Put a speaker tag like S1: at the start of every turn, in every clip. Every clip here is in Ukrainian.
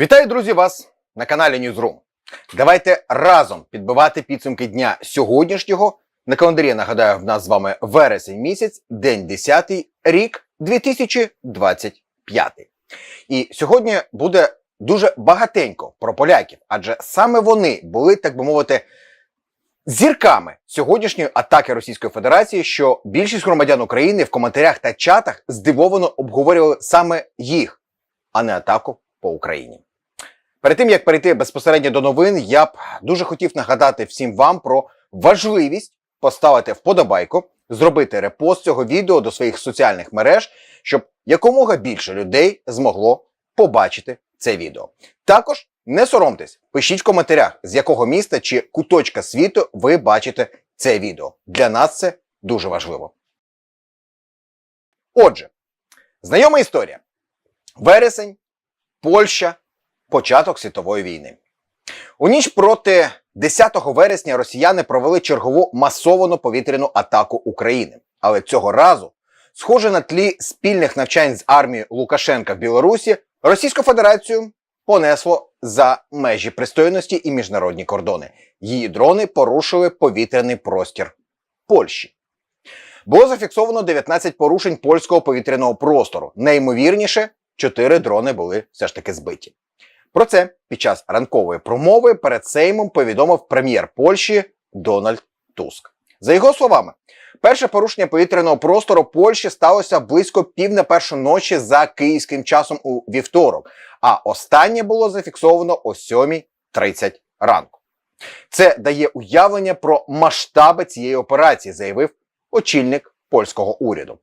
S1: Вітаю, друзі, вас на каналі Newsroom. Давайте разом підбивати підсумки дня сьогоднішнього. На календарі нагадаю, в нас з вами вересень місяць, день 10, рік 2025. І сьогодні буде дуже багатенько про поляків, адже саме вони були, так би мовити, зірками сьогоднішньої атаки Російської Федерації, що більшість громадян України в коментарях та чатах здивовано обговорювали саме їх, а не атаку по Україні. Перед тим як перейти безпосередньо до новин, я б дуже хотів нагадати всім вам про важливість поставити вподобайку, зробити репост цього відео до своїх соціальних мереж, щоб якомога більше людей змогло побачити це відео. Також не соромтесь, пишіть в коментарях, з якого міста чи куточка світу ви бачите це відео. Для нас це дуже важливо. Отже, знайома історія. Вересень, Польща, початок світової війни. У ніч проти 10 вересня росіяни провели чергову масовану повітряну атаку України. Але цього разу, схоже на тлі спільних навчань з армією Лукашенка в Білорусі, Російську Федерацію понесло за межі пристойності і міжнародні кордони. Її дрони порушили повітряний простір Польщі. Було зафіксовано 19 порушень польського повітряного простору. Найімовірніше, 4 дрони були все ж таки збиті. Про це під час ранкової промови перед Сеймом повідомив прем'єр Польщі Дональд Туск. За його словами, перше порушення повітряного простору Польщі сталося близько пів на першу ночі за київським часом у вівторок, а останнє було зафіксовано о 7.30 ранку. Це дає уявлення про масштаби цієї операції, заявив очільник польського уряду.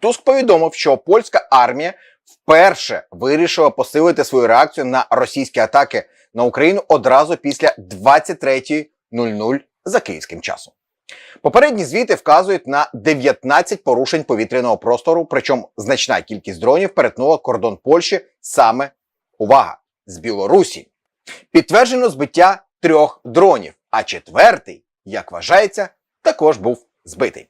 S1: Туск повідомив, що польська армія вперше вирішила посилити свою реакцію на російські атаки на Україну одразу після 23.00 за київським часом. Попередні звіти вказують на 19 порушень повітряного простору, причому значна кількість дронів перетнула кордон Польщі саме увага з Білорусі. Підтверджено збиття трьох дронів, а четвертий, як вважається, також був збитий.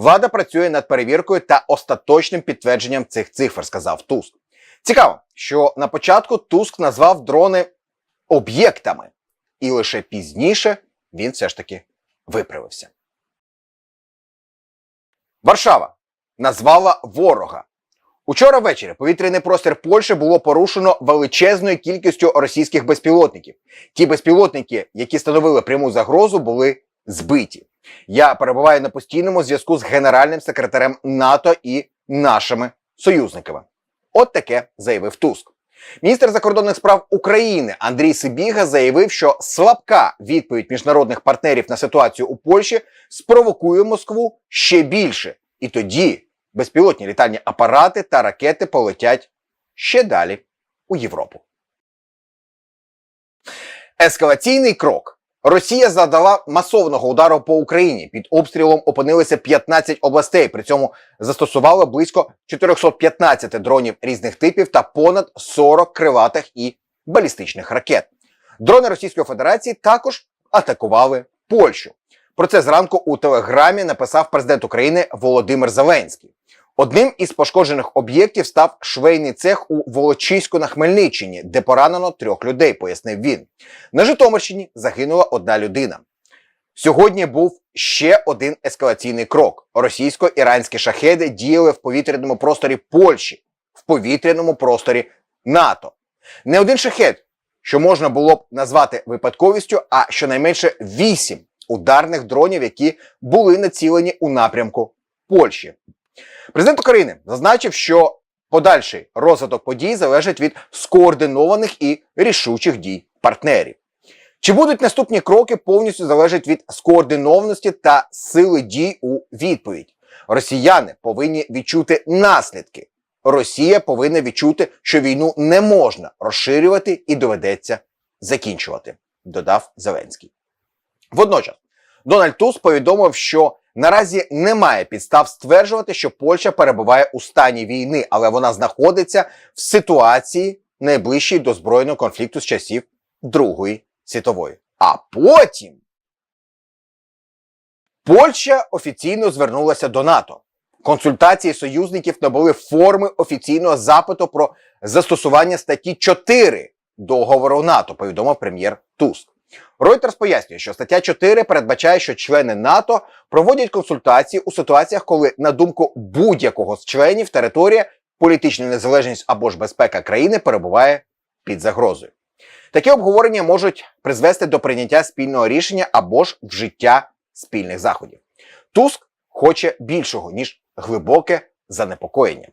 S1: Влада працює над перевіркою та остаточним підтвердженням цих цифр, сказав Туск. Цікаво, що на початку Туск назвав дрони об'єктами, і лише пізніше він все ж таки виправився. Варшава назвала ворога. Учора ввечері повітряний простір Польщі було порушено величезною кількістю російських безпілотників. Ті безпілотники, які становили пряму загрозу, були збиті. Я перебуваю на постійному зв'язку з генеральним секретарем НАТО і нашими союзниками. От таке заявив Туск. Міністр закордонних справ України Андрій Сибіга заявив, що слабка відповідь міжнародних партнерів на ситуацію у Польщі спровокує Москву ще більше, і тоді безпілотні літальні апарати та ракети полетять ще далі у Європу. Ескалаційний крок. Росія задала масовного удару по Україні. Під обстрілом опинилися 15 областей. При цьому застосувала близько 415 дронів різних типів та понад 40 криватих і балістичних ракет. Дрони Російської Федерації також атакували Польщу. Про це зранку у телеграмі написав президент України Володимир Зеленський. Одним із пошкоджених об'єктів став швейний цех у Волочиську на Хмельниччині, де поранено трьох людей, пояснив він. На Житомирщині загинула одна людина. Сьогодні був ще один ескалаційний крок. Російсько-іранські шахеди діяли в повітряному просторі Польщі, в повітряному просторі НАТО. Не один шахет, що можна було б назвати випадковістю, а щонайменше вісім ударних дронів, які були націлені у напрямку Польщі. Президент України зазначив, що подальший розвиток подій залежить від скоординованих і рішучих дій партнерів. Чи будуть наступні кроки повністю залежать від скоординованості та сили дій у відповідь? Росіяни повинні відчути наслідки. Росія повинна відчути, що війну не можна розширювати і доведеться закінчувати, додав Зеленський. Водночас Дональд Туск повідомив, що наразі немає підстав стверджувати, що Польща перебуває у стані війни, але вона знаходиться в ситуації найближчій до збройного конфлікту з часів Другої світової. А потім Польща офіційно звернулася до НАТО. Консультації союзників набули форми офіційного запиту про застосування статті 4 договору НАТО, повідомив прем'єр Туск. Reuters пояснює, що стаття 4 передбачає, що члени НАТО проводять консультації у ситуаціях, коли, на думку будь-якого з членів, територія, політична незалежність або ж безпека країни перебуває під загрозою. Такі обговорення можуть призвести до прийняття спільного рішення або ж вжиття спільних заходів. Туск хоче більшого ніж глибоке занепокоєння.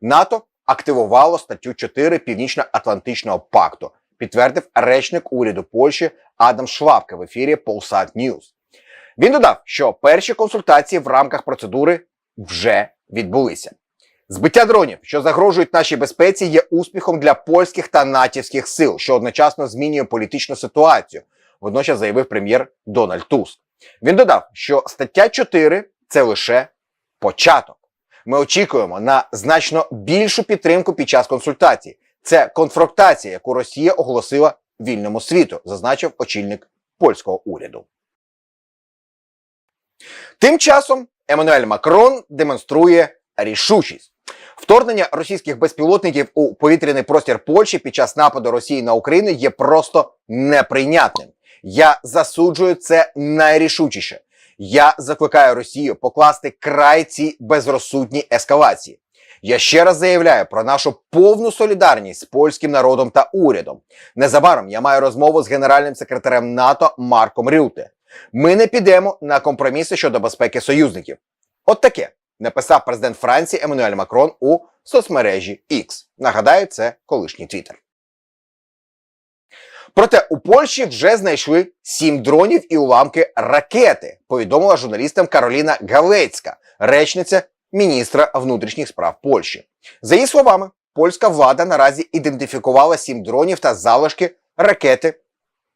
S1: НАТО активувало статтю 4 Північно-Атлантичного пакту, підтвердив речник уряду Польщі Адам Швабка в ефірі Polsat News. Він додав, що перші консультації в рамках процедури вже відбулися. Збиття дронів, що загрожують нашій безпеці, є успіхом для польських та натівських сил, що одночасно змінює політичну ситуацію. Водночас заявив прем'єр Дональд Туск. Він додав, що стаття 4 це лише початок. Ми очікуємо на значно більшу підтримку під час консультацій. Це конфронтація, яку Росія оголосила вільному світу, зазначив очільник польського уряду. Тим часом Еммануель Макрон демонструє рішучість. Вторгнення російських безпілотників у повітряний простір Польщі під час нападу Росії на Україну є просто неприйнятним. Я засуджую це найрішучіше. Я закликаю Росію покласти край цій безрозсудній ескалації. Я ще раз заявляю про нашу повну солідарність з польським народом та урядом. Незабаром я маю розмову з генеральним секретарем НАТО Марком Рюте. Ми не підемо на компроміси щодо безпеки союзників. От таке написав президент Франції Еммануель Макрон у соцмережі X. Нагадаю, це колишній Твіттер. Проте у Польщі вже знайшли сім дронів і уламки ракети, повідомила журналістам Кароліна Галецька, речниця міністра внутрішніх справ Польщі. За її словами, польська влада наразі ідентифікувала сім дронів та залишки ракети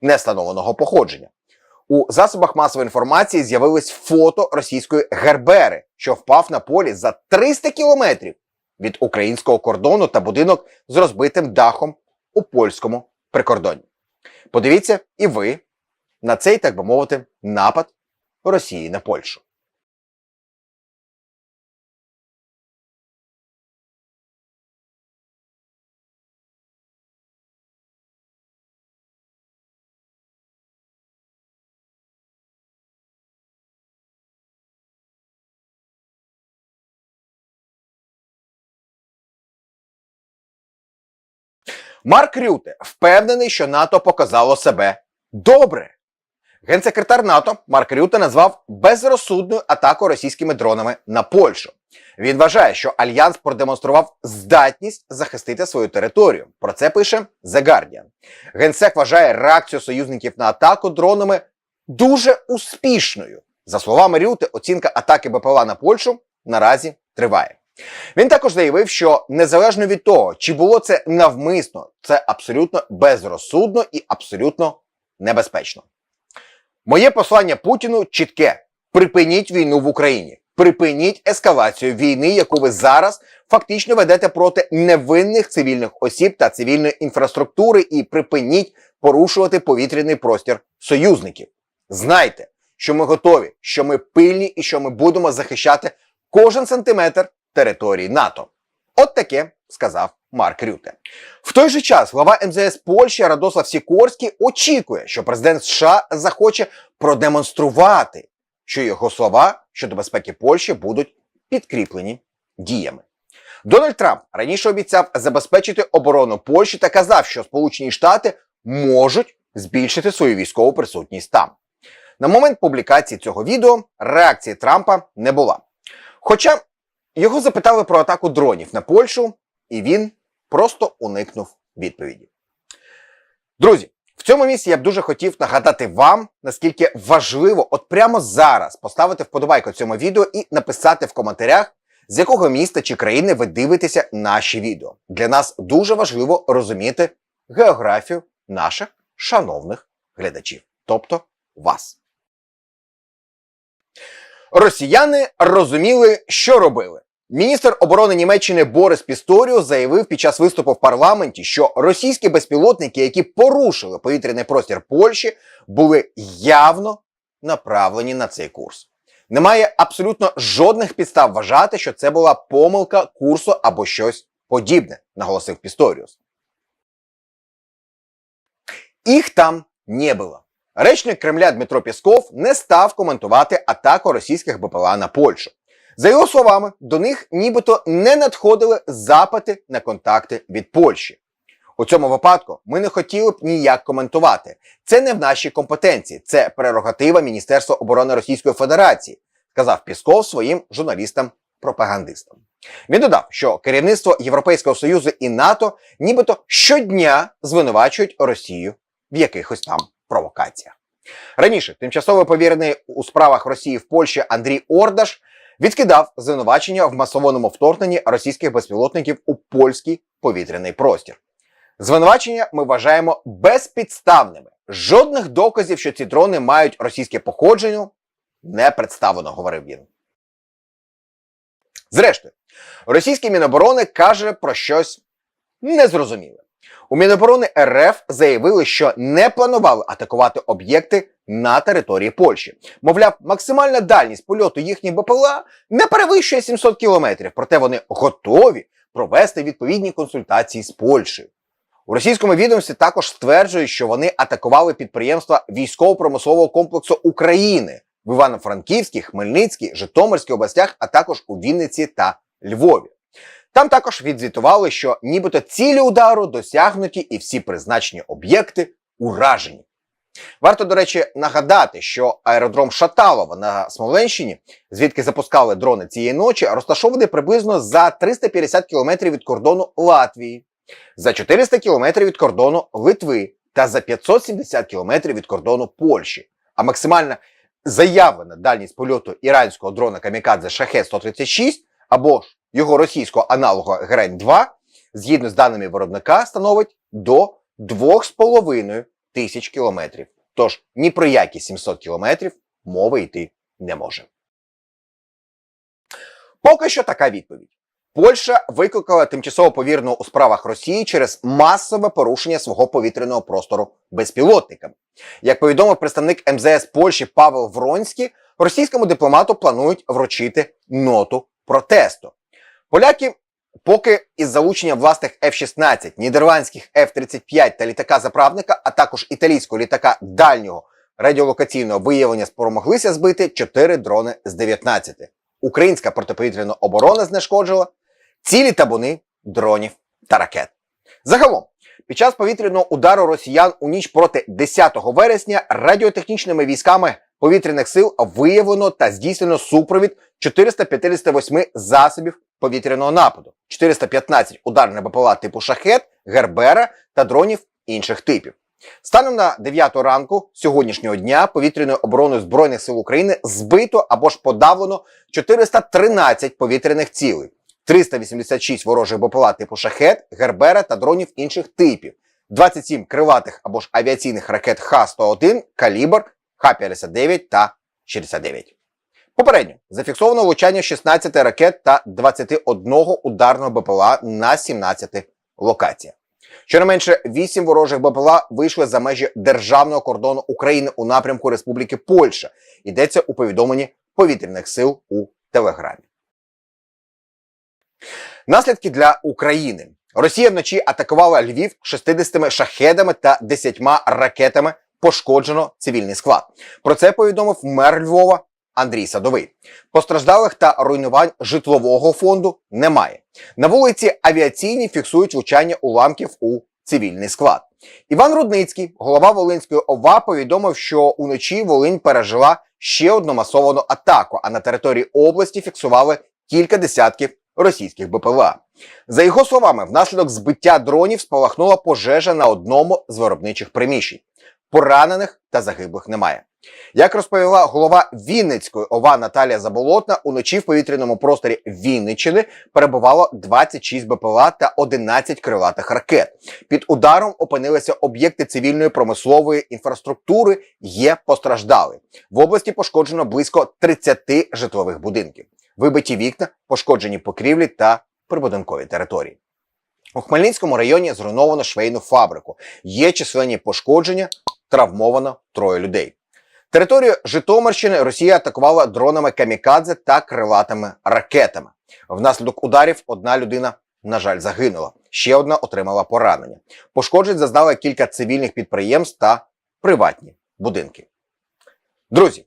S1: невстановленого походження. У засобах масової інформації з'явились фото російської гербери, що впав на полі за 300 кілометрів від українського кордону та будинок з розбитим дахом у польському прикордонні. Подивіться і ви на цей, так би мовити, напад Росії на Польщу. Марк Рюте впевнений, що НАТО показало себе добре. Генсекретар НАТО Марк Рюте назвав безрозсудною атаку російськими дронами на Польщу. Він вважає, що альянс продемонстрував здатність захистити свою територію. Про це пише The Guardian. Генсек вважає реакцію союзників на атаку дронами дуже успішною. За словами Рюте, оцінка атаки БПЛА на Польщу наразі триває. Він також заявив, що незалежно від того, чи було це навмисно, це абсолютно безрозсудно і абсолютно небезпечно. Моє послання Путіну чітке: припиніть війну в Україні, припиніть ескалацію війни, яку ви зараз фактично ведете проти невинних цивільних осіб та цивільної інфраструктури, і припиніть порушувати повітряний простір союзників. Знайте, що ми готові, що ми пильні і що ми будемо захищати кожен сантиметр території НАТО. От таке сказав Марк Рюте. В той же час глава МЗС Польщі Радослав Сікорський очікує, що президент США захоче продемонструвати, що його слова щодо безпеки Польщі будуть підкріплені діями. Дональд Трамп раніше обіцяв забезпечити оборону Польщі та казав, що Сполучені Штати можуть збільшити свою військову присутність там. На момент публікації цього відео реакції Трампа не була. Хоча його запитали про атаку дронів на Польщу, і він просто уникнув відповіді. Друзі, в цьому місці я б дуже хотів нагадати вам, наскільки важливо от прямо зараз поставити вподобайку цьому відео і написати в коментарях, з якого міста чи країни ви дивитеся наші відео. Для нас дуже важливо розуміти географію наших шановних глядачів, тобто вас. Росіяни розуміли, що робили. Міністр оборони Німеччини Борис Пісторіо заявив під час виступу в парламенті, що російські безпілотники, які порушили повітряний простір Польщі, були явно направлені на цей курс. Немає абсолютно жодних підстав вважати, що це була помилка курсу або щось подібне, наголосив Пісторіус. Їх там не було. Речник Кремля Дмитро Пісков не став коментувати атаку російських БПЛА на Польщу. За його словами, до них нібито не надходили запити на контакти від Польщі. У цьому випадку ми не хотіли б ніяк коментувати. Це не в нашій компетенції, це прерогатива Міністерства оборони Російської Федерації, сказав Пісков своїм журналістам-пропагандистам. Він додав, що керівництво Європейського Союзу і НАТО нібито щодня звинувачують Росію в якихось там провокаціях. Раніше тимчасово повірений у справах Росії в Польщі Андрій Ордаш відкидав звинувачення в масованому вторгненні російських безпілотників у польський повітряний простір. Звинувачення ми вважаємо безпідставними. Жодних доказів, що ці дрони мають російське походження, не представлено, говорив він. Зрештою, російський Міноборони каже про щось незрозуміле. У Міноборони РФ заявили, що не планували атакувати об'єкти на території Польщі. Мовляв, максимальна дальність польоту їхніх БПЛА не перевищує 700 кілометрів, проте вони готові провести відповідні консультації з Польщею. У російському відомстві також стверджують, що вони атакували підприємства військово-промислового комплексу України в Івано-Франківській, Хмельницькій, Житомирській областях, а також у Вінниці та Львові. Там також відзвітували, що нібито цілі удару досягнуті і всі призначені об'єкти уражені. Варто, до речі, нагадати, що аеродром Шаталова на Смоленщині, звідки запускали дрони цієї ночі, розташований приблизно за 350 кілометрів від кордону Латвії, за 400 кілометрів від кордону Литви та за 570 кілометрів від кордону Польщі. А максимальна заявлена дальність польоту іранського дрона Камікадзе Шахет 136 або ж його російського аналога Грень 2 згідно з даними виробника, становить до 2,5 тисяч кілометрів. Тож ні про які 700 кілометрів мови йти не може. Поки що така відповідь. Польща викликала тимчасово повірного у справах Росії через масове порушення свого повітряного простору безпілотниками. Як повідомив представник МЗС Польщі Павел Вронський, російському дипломату планують вручити ноту протесту. Поляки поки із залученням власних F-16, нідерландських F-35 та літака-заправника, а також італійського літака дальнього радіолокаційного виявлення спромоглися збити 4 дрони з 19. Українська протиповітряна оборона знешкоджила цілі табуни дронів та ракет. Загалом, під час повітряного удару росіян у ніч проти 10 вересня радіотехнічними військами повітряних сил виявлено та здійснено супровід 458 засобів повітряного нападу, 415 ударних БПЛА типу шахет, гербера та дронів інших типів. Станом на 9 ранку сьогоднішнього дня повітряною обороною Збройних сил України збито або ж подавлено 413 повітряних цілей, 386 ворожих БПЛА типу шахет, гербера та дронів інших типів, 27 крилатих або ж авіаційних ракет Х-101, калібр, Х-59 та 69. Попередньо зафіксовано влучання 16 ракет та 21 ударного БПЛА на 17 локаціях. Щонайменше 8 ворожих БПЛА вийшли за межі державного кордону України у напрямку Республіки Польща. Йдеться у повідомленні повітряних сил у Телеграмі. Наслідки для України. Росія вночі атакувала Львів 60 шахедами та 10 ракетами. Пошкоджено цивільний склад. Про це повідомив мер Львова Андрій Садовий. Постраждалих та руйнувань житлового фонду немає. На вулиці авіаційні фіксують влучання уламків у цивільний склад. Іван Рудницький, голова Волинської ОВА, повідомив, що уночі Волинь пережила ще одну масовану атаку, а на території області фіксували кілька десятків російських БПЛА. За його словами, внаслідок збиття дронів спалахнула пожежа на одному з виробничих приміщень. Поранених та загиблих немає. Як розповіла голова Вінницької ОВА Наталія Заболотна, уночі в повітряному просторі Вінниччини перебувало 26 БПЛА та 11 крилатих ракет. Під ударом опинилися об'єкти цивільної промислової інфраструктури. Є постраждали. В області пошкоджено близько 30 житлових будинків. Вибиті вікна, пошкоджені покрівлі та прибудинкові території. У Хмельницькому районі зруйновано швейну фабрику. Є численні пошкодження, травмовано троє людей. Територію Житомирщини Росія атакувала дронами камікадзе та крилатими ракетами. Внаслідок ударів одна людина на жаль, загинула. Ще одна отримала поранення. Пошкоджень зазнали кілька цивільних підприємств та приватні будинки. Друзі,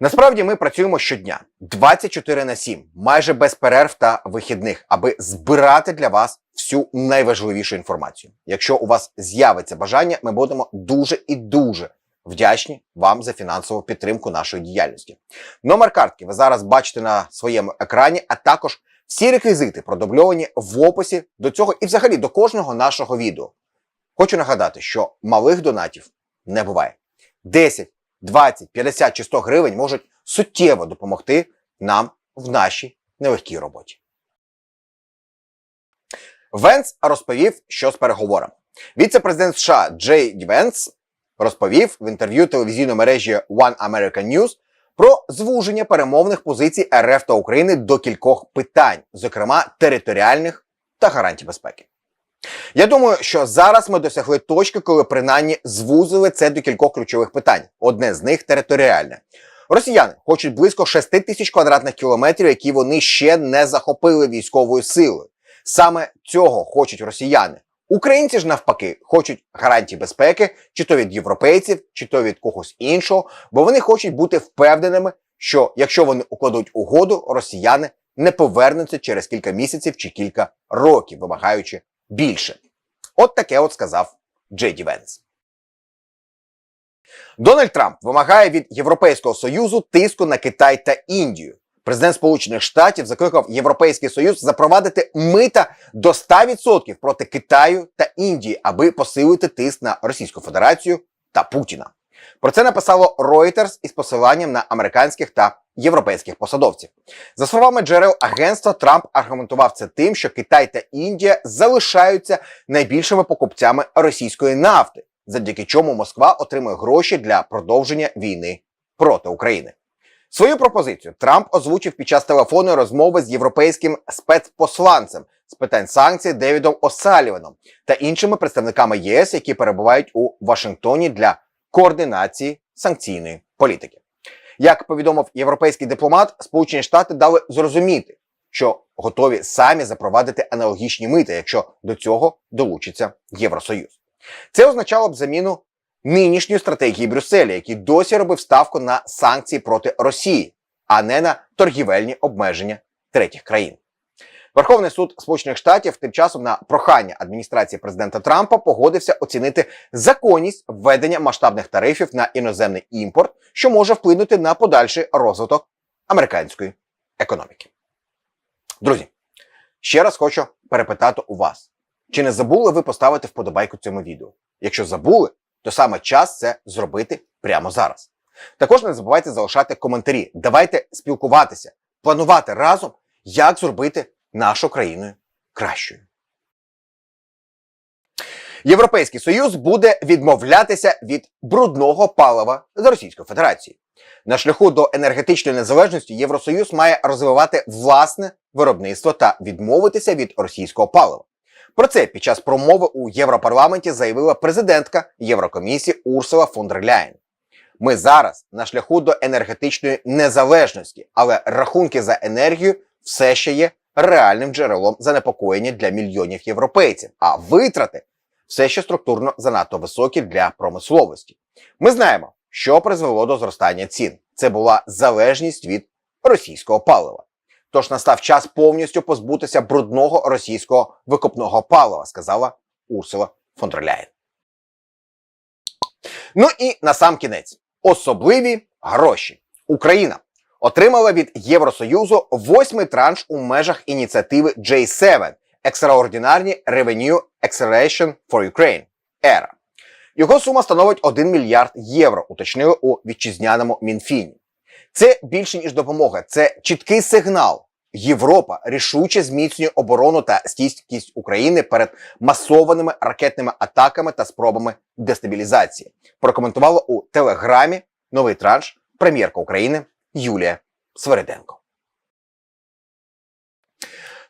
S1: насправді ми працюємо щодня 24 на 7, майже без перерв та вихідних, аби збирати для вас всю найважливішу інформацію. Якщо у вас з'явиться бажання, ми будемо дуже і дуже вдячні вам за фінансову підтримку нашої діяльності. Номер картки ви зараз бачите на своєму екрані, а також всі реквізити продубльовані в описі до цього і взагалі до кожного нашого відео. Хочу нагадати, що малих донатів не буває. 10, 20, 50 чи 100 гривень можуть суттєво допомогти нам в нашій нелегкій роботі. Венс розповів, що з переговорами. Віце-президент США Джей Венс розповів в інтерв'ю телевізійної мережі One American News про звуження перемовних позицій РФ та України до кількох питань, зокрема територіальних та гарантій безпеки. Я думаю, що зараз ми досягли точки, коли принаймні звузили це до кількох ключових питань. Одне з них територіальне. Росіяни хочуть близько 6 тисяч квадратних кілометрів, які вони ще не захопили військовою силою. Саме цього хочуть росіяни. Українці ж навпаки хочуть гарантій безпеки, чи то від європейців, чи то від когось іншого, бо вони хочуть бути впевненими, що якщо вони укладуть угоду, росіяни не повернуться через кілька місяців чи кілька років, вимагаючи більше. От таке от сказав Джеді Венс. Дональд Трамп вимагає від Європейського союзу тиску на Китай та Індію. Президент Сполучених Штатів закликав Європейський Союз запровадити мита до 100% проти Китаю та Індії, аби посилити тиск на Російську Федерацію та Путіна. Про це написало Reuters із посиланням на американських та європейських посадовців. За словами джерел агентства, Трамп аргументував це тим, що Китай та Індія залишаються найбільшими покупцями російської нафти, завдяки чому Москва отримує гроші для продовження війни проти України. Свою пропозицію Трамп озвучив під час телефонної розмови з європейським спецпосланцем з питань санкцій Девідом Осаліваном та іншими представниками ЄС, які перебувають у Вашингтоні для координації санкційної політики. Як повідомив європейський дипломат, Сполучені Штати дали зрозуміти, що готові самі запровадити аналогічні мити, якщо до цього долучиться Євросоюз. Це означало б заміну нинішньої стратегії Брюсселя, який досі робив ставку на санкції проти Росії, а не на торгівельні обмеження третіх країн. Верховний суд Сполучених Штатів тим часом на прохання адміністрації президента Трампа погодився оцінити законність введення масштабних тарифів на іноземний імпорт, що може вплинути на подальший розвиток американської економіки. Друзі, ще раз хочу перепитати у вас, чи не забули ви поставити вподобайку цьому відео? Якщо забули, то саме час це зробити прямо зараз. Також не забувайте залишати коментарі. Давайте спілкуватися, планувати разом, як зробити нашу країну кращою. Європейський Союз буде відмовлятися від брудного палива з Російської Федерації. На шляху до енергетичної незалежності Євросоюз має розвивати власне виробництво та відмовитися від російського палива. Про це під час промови у Європарламенті заявила президентка Єврокомісії Урсула фон дер Ляєн. Ми зараз на шляху до енергетичної незалежності, але рахунки за енергію все ще є реальним джерелом занепокоєння для мільйонів європейців, а витрати все ще структурно занадто високі для промисловості. Ми знаємо, що призвело до зростання цін. Це була залежність від російського палива. Тож настав час повністю позбутися брудного російського викопного палива, сказала Урсула фон дер Ляєн. Ну і на сам кінець особливі гроші. Україна отримала від Євросоюзу восьмий транш у межах ініціативи J7 Extraordinary Revenue Acceleration for Ukraine ERA. Його сума становить 1 мільярд євро, уточнили у вітчизняному Мінфіні. Це більше ніж допомога, це чіткий сигнал. Європа рішуче зміцнює оборону та стійкість України перед масованими ракетними атаками та спробами дестабілізації. Прокоментувала у телеграмі новий транш прем'єрка України Юлія Свериденко.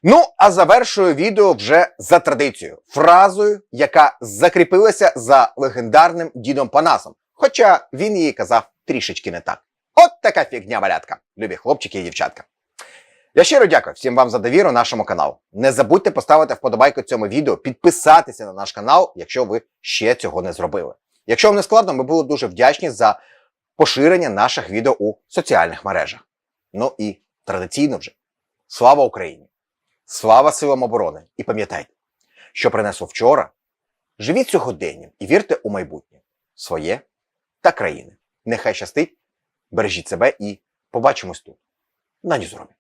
S1: Ну, а завершую відео вже за традицією, фразою, яка закріпилася за легендарним дідом Панасом. Хоча він її казав трішечки не так. От така фігня малятка, любі хлопчики і дівчатка. Я щиро дякую всім вам за довіру нашому каналу. Не забудьте поставити вподобайку цьому відео, підписатися на наш канал, якщо ви ще цього не зробили. Якщо вам не складно, ми були дуже вдячні за поширення наших відео у соціальних мережах. Ну і традиційно вже слава Україні! Слава силам оборони! І пам'ятайте, що принесло вчора. Живіть сьогоденням і вірте у майбутнє своє та країни. Нехай щастить, бережіть себе і побачимось тут, на Ньюзромі.